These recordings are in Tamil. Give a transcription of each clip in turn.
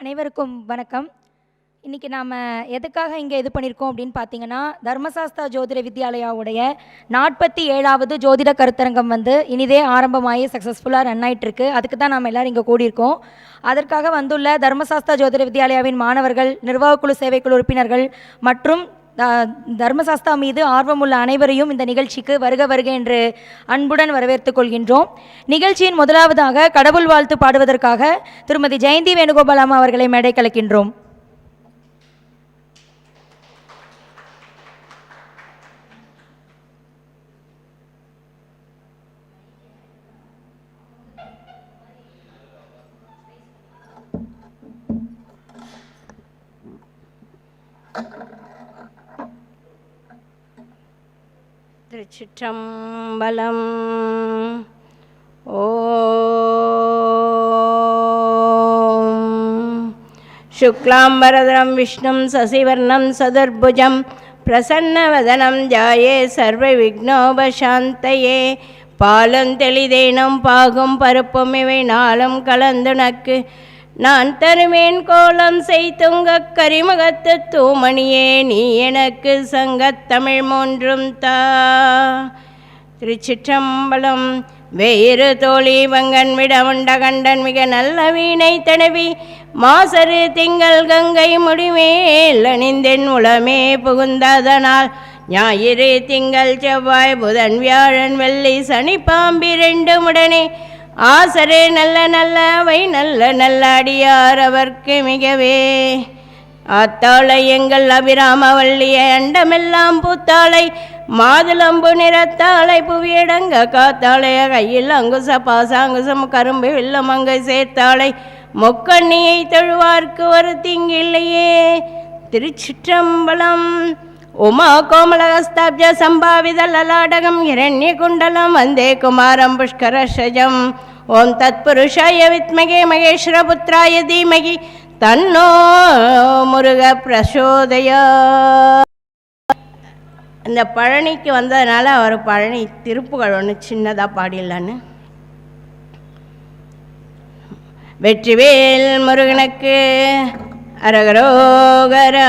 அனைவருக்கும் வணக்கம். இன்றைக்கி நாம் எதுக்காக இங்கே இது பண்ணியிருக்கோம் அப்படின்னு பார்த்தீங்கன்னா தர்மசாஸ்தா ஜோதிட வித்யாலயாவுடைய நாற்பத்தி ஏழாவது ஜோதிட கருத்தரங்கம் வந்து இனிதே ஆரம்பமாகி சக்ஸஸ்ஃபுல்லாக ரன் ஆயிட்டிருக்கு. அதுக்கு தான் நாம் எல்லோரும் இங்கே கூடியிருக்கோம். அதற்காக வந்துள்ள தர்மசாஸ்தா ஜோதிட வித்யாலயாவின் மாணவர்கள் நிர்வாகக்குழு சேவைக்குழு உறுப்பினர்கள் மற்றும் தர்மசாஸ்தா மீது ஆர்வமுள்ள அனைவரையும் இந்த நிகழ்ச்சிக்கு வருக வருக என்று அன்புடன் வரவேற்றுக் கொள்கின்றோம். நிகழ்ச்சியின் முதலாவதாக கடவுள் வாழ்த்து பாடுவதற்காக திருமதி ஜெயந்தி வேணுகோபால் அம்மா அவர்களை மேடை கலக்கின்றோம். திருச்சிற்றம்பலம் ஓ शुक्लाम्बरधरं विष्णुं ससिवर्णं सदुर्भुजं प्रसन्नवदनं जाये सर्वविघ्नोपशान्तये பாலும் தெளிதேனும் பாகும் பருப்பும் இவை நாளும் கலந்துனக்கு நான் தருமேன் கோலம் செய்துங்க கரிமுகத்து தூமணியே நீ எனக்கு சங்கத்தமிழ் மூன்றும் தா. திருச்சிற்றம்பலம் வேறு தோழி வங்கன் விட உண்ட கண்டன் மிக நல்ல வீணை தடவி மாசரு திங்கள் கங்கை முடிமேல் அணிந்தென் உளமே புகுந்ததனால் ஞாயிறு திங்கள் செவ்வாய் புதன் வியாழன் வெள்ளி சனி பாம்பிரண்டு உடனே ஆசரே நல்ல நல்ல வை நல்ல நல்ல அடியார் அவர்க்கு மிகவே. ஆத்தாளை எங்கள் அபிராமவல்லிய அண்டமெல்லாம் பூத்தாளை மாதுளம்பு நிறத்தாளை புவியடங்க காத்தாளைய கையில் அங்குச பாசாங்குசம் கரும்பு வெள்ளம் அங்கை சேர்த்தாளை முக்கண்ணியை தழுவார்க்கு ஒரு திங்கில்லையே. திருச்சிற்றம்பலம் உமா கோமலகஸ்தாப்ஜ சம்பாவித லலாடகம் இரண்ய குண்டலம் வந்தே குமாரம் புஷ்கரஷஜம் ஓம் தத்புருஷாய வித்மகே மகேஸ்வரபுத்திராய தீமகி தன்னோ முருக பிரசோதயா. இந்த பழனிக்கு வந்ததுனால அவர் பழனி திருப்புகள் ஒன்று சின்னதாக பாடிடலான்னு. வெற்றிவேல் முருகனுக்கு அரகரோகரா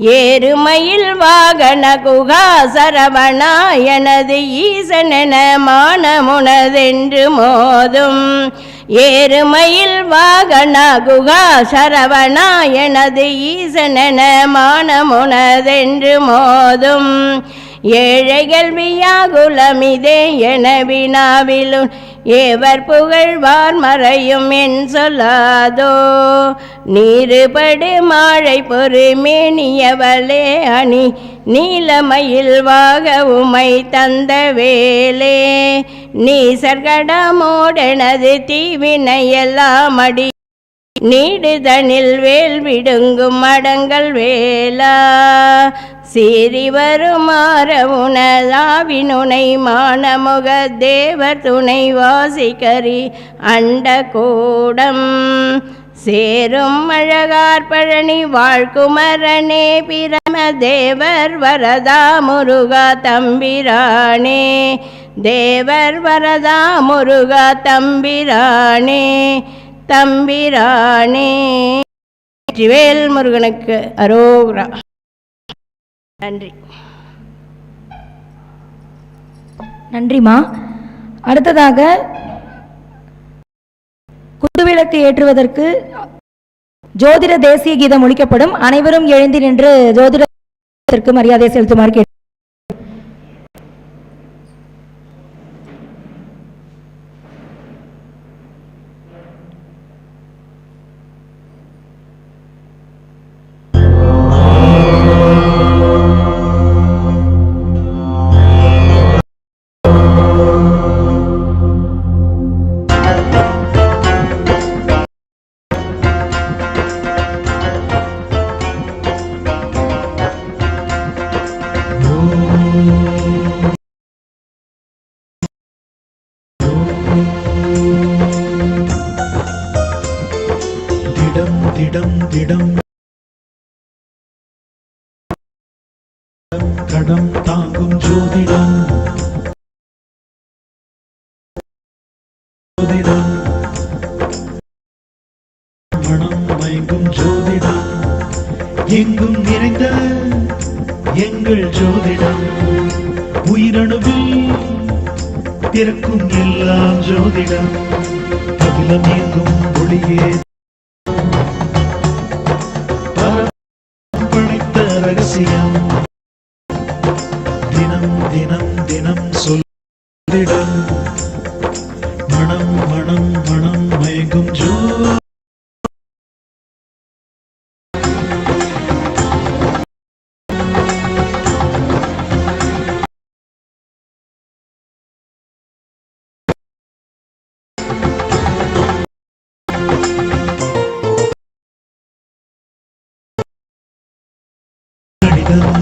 ஏறுமயில் வாகன குகா சரவணா எனது ஈசனென மானமுனதென்று மோதும். ஏறுமயில் வாகன குகா சரவணா எனது ஈசனென மானமுனதென்று மோதும். ஏழைகள் வியாகுலமிதே என வினாவிலும் ஏவர் புகழ்வார் மறையும் என் சொல்லாதோ? நீருபடு மாழை பொறுமேனியவளே அணி நீலமயில் வாக உமை தந்த வேலே. நீசர்கடமோடனது தீவினையெல்லாம் அடி நீடுதனில் வேல் விடுங்கும் மடங்கள் வேலா. சீறி வருமாற உனதாவினுனை மானமுக தேவர் துணை வாசிகரி அண்ட கூடம். சேரும் அழகார் பழனி வாழ்குமரனே பிரம தேவர் வரதா முருகா தம்பிரானே. தேவர் வரதா முருகா தம்பிரானே. தம்பிரானே. வெற்றிவேல் முருகனுக்கு அரோகரா. நன்றி. நன்றிம்மா அடுத்ததாக குத்துவிளக்கு ஏற்றுவதற்கு ஜோதிட தேசிய கீதம் ஒழிக்கப்படும் அனைவரும் எழுந்து நின்று ஜோதிடத்திற்கு மரியாதை செலுத்துமாறு கேட்டு கடம் தாங்கும் ஜோதிடம். ஜோதிடம். மனம் மயங்கும் ஜோதிடம். எங்கும் நிறைந்த எங்கள் ஜோதிடம். உயிரணுவில் பிறக்கும் எல்லாம் ஜோதிடம். அகிலம் எங்கும் ஒளியே படைத்த ரகசியம். தினம் தினம் தினம் சொல்லிடம் மனம் மனம் மனம் மயங்கும் ஜோ.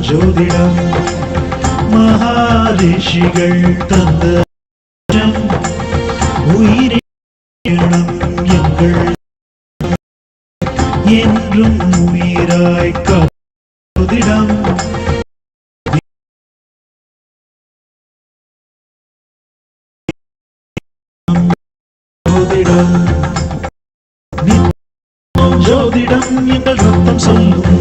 ஜோதிடம். மகாரிஷிகள் தந்த ஜம், உயிரினம் எங்கள் என்றும் உயிராய் கதிடம் ஜோதிடம் ஜோதிடம் எங்கள் ரத்தம் சொல்லும்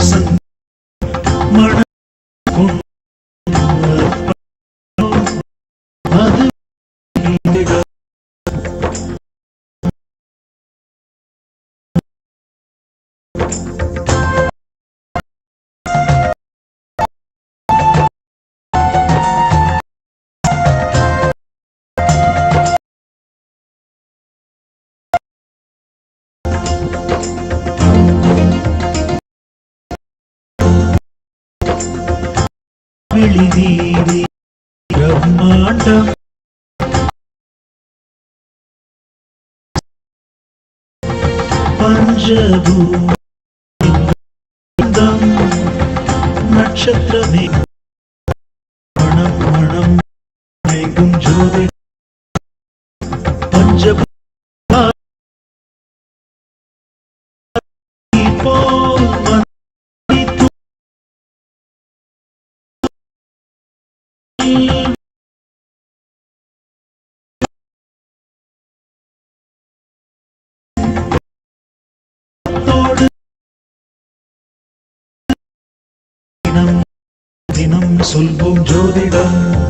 வெளிவீதி பிரம்மாண்டம். பஞ்சபூதம் நட்சத்திரமே. மணம் மணம் மயங்கும் ஜோதி. பஞ்சபூ போ தோடு தினம் தினம் சொல்வோம் ஜோதிடம்.